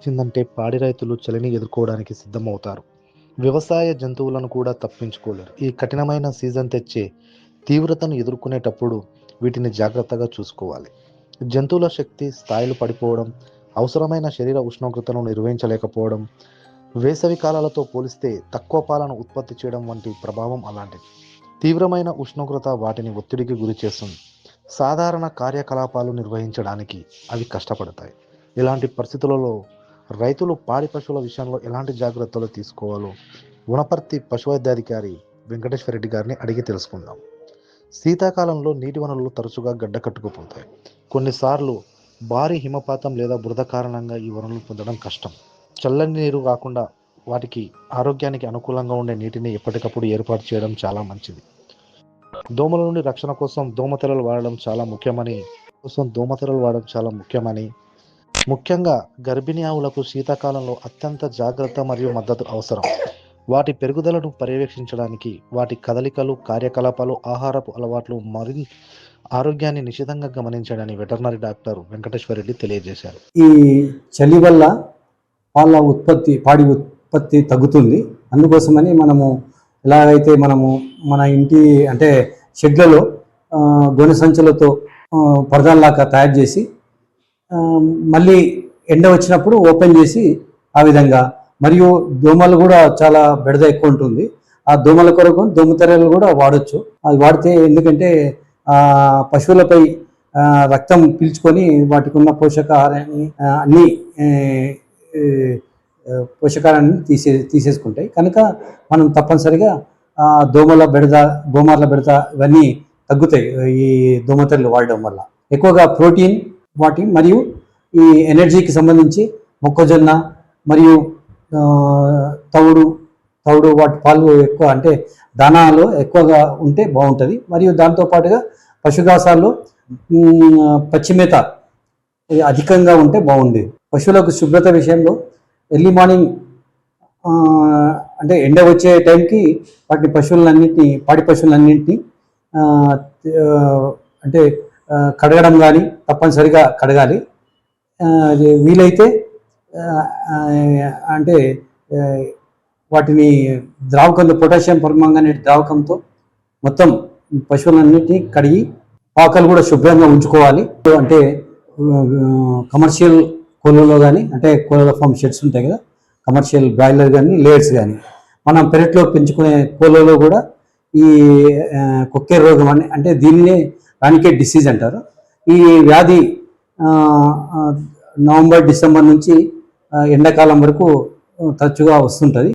వచ్చిందంటే పాడి రైతులు చలిని ఎదుర్కోవడానికి సిద్ధమవుతారు. వ్యవసాయ జంతువులను కూడా తప్పించుకోలేరు. ఈ కఠినమైన సీజన్ తెచ్చే తీవ్రతను ఎదుర్కొనేటప్పుడు వీటిని జాగ్రత్తగా చూసుకోవాలి. జంతువుల శక్తి స్థాయిలు పడిపోవడం అవసరమైన శరీర ఉష్ణోగ్రతను నిర్వహించలేకపోవడం వేసవి కాలాలతో పోలిస్తే తక్కువ పాలను ఉత్పత్తి చేయడం వంటి ప్రభావం అలాంటిది. తీవ్రమైన ఉష్ణోగ్రత వాటిని ఒత్తిడికి గురి చేస్తుంది. సాధారణ కార్యకలాపాలు నిర్వహించడానికి అవి కష్టపడతాయి. ఇలాంటి పరిస్థితులలో రైతులు పాడి పశువుల విషయంలో ఎలాంటి జాగ్రత్తలు తీసుకోవాలో గుణపర్తి పశువైద్యాధికారి వెంకటేశ్వర రెడ్డి గారిని అడిగి తెలుసుకుందాం. శీతాకాలంలో నీటి వనరులు తరచుగా గడ్డ కట్టుకుపోతాయి కొన్నిసార్లు భారీ హిమపాతం లేదా బురద కారణంగా ఈ వనరులు పొందడం కష్టం. చల్లని నీరు కాకుండా వాటికి ఆరోగ్యానికి అనుకూలంగా ఉండే నీటిని ఎప్పటికప్పుడు ఏర్పాటు చేయడం చాలా మంచిది. దోమల నుండి రక్షణ కోసం దోమతెరలు వాడడం చాలా ముఖ్యమని కోసం దోమతెరలు వాడడం చాలా ముఖ్యమని ముఖ్యంగా గర్భిణీ ఆవులకు శీతాకాలంలో అత్యంత జాగ్రత్త మరియు మద్దతు అవసరం. వాటి పెరుగుదలను పర్యవేక్షించడానికి వాటి కదలికలు కార్యకలాపాలు ఆహారపు అలవాట్లు మరి ఆరోగ్యాన్ని నిశితంగా గమనించడని వెటర్నరీ డాక్టర్ వెంకటేశ్వర రెడ్డి తెలియజేశారు. ఈ చలి వల్ల పాల ఉత్పత్తి పాడి ఉత్పత్తి తగ్గుతుంది. అందుకోసమని మనము ఎలాగైతే మనము మన ఇంటి అంటే షెడ్లలో గొనె సంచులతో ఆ, పరదాల్లాగా తయారు చేసి మళ్ళీ ఎండ వచ్చినప్పుడు ఓపెన్ చేసి ఆ విధంగా. మరియు దోమలు కూడా చాలా బెడద ఎక్కువ ఉంటుంది. ఆ దోమల కొరకు దోమతెరలు కూడా వాడచ్చు. అది వాడితే ఎందుకంటే పశువులపై రక్తం పీల్చుకొని వాటికి ఉన్న పోషకాహారాన్ని అన్ని పోషకాహారాన్ని తీసే తీసేసుకుంటాయి. కనుక మనం తప్పనిసరిగా దోమల బెడద గోమార్ల బెడద ఇవన్నీ తగ్గుతాయి ఈ దోమతెరలు వాడడం వల్ల. ఎక్కువగా ప్రోటీన్ వాటి మరియు ఈ ఎనర్జీకి సంబంధించి మొక్కజొన్న మరియు తవుడు తవుడు వాటి పాలు ఎక్కువ అంటే దానాలో ఎక్కువగా ఉంటే బాగుంటుంది. మరియు దాంతోపాటుగా పశుగ్రాసాల్లో పచ్చిమేత పచ్చి మేత అధికంగా ఉంటే బాగుండేది. పశువులకు శుభ్రత విషయంలో ఎర్లీ మార్నింగ్ అంటే ఎండ వచ్చే టైంకి వాటిని పశువులన్నింటినీ పాడి పశువులన్నింటినీ అంటే కడగడం కానీ తప్పనిసరిగా కడగాలి. అది వీలైతే అంటే వాటిని ద్రావకంతో పొటాషియం పరమాంగనే ద్రావకంతో మొత్తం పశువులన్నిటినీ కడిగి పాకలు కూడా శుభ్రంగా ఉంచుకోవాలి. అంటే కమర్షియల్ కోళ్ళలో కానీ అంటే కోళ్ళ ఫామ్ షెడ్స్ ఉంటాయి కదా కమర్షియల్ బ్రాయిలర్ కానీ లేయర్స్ కానీ మనం పెరట్లో పెంచుకునే కోళ్ళలో కూడా ఈ ఆ, రోగం అని అంటే దీన్నే దానికే డిసీజ్ అంటారు. ఈ వ్యాధి ఆ, నవంబర్ డిసెంబర్ నుంచి ఎండాకాలం వరకు తరచుగా వస్తుంటుంది.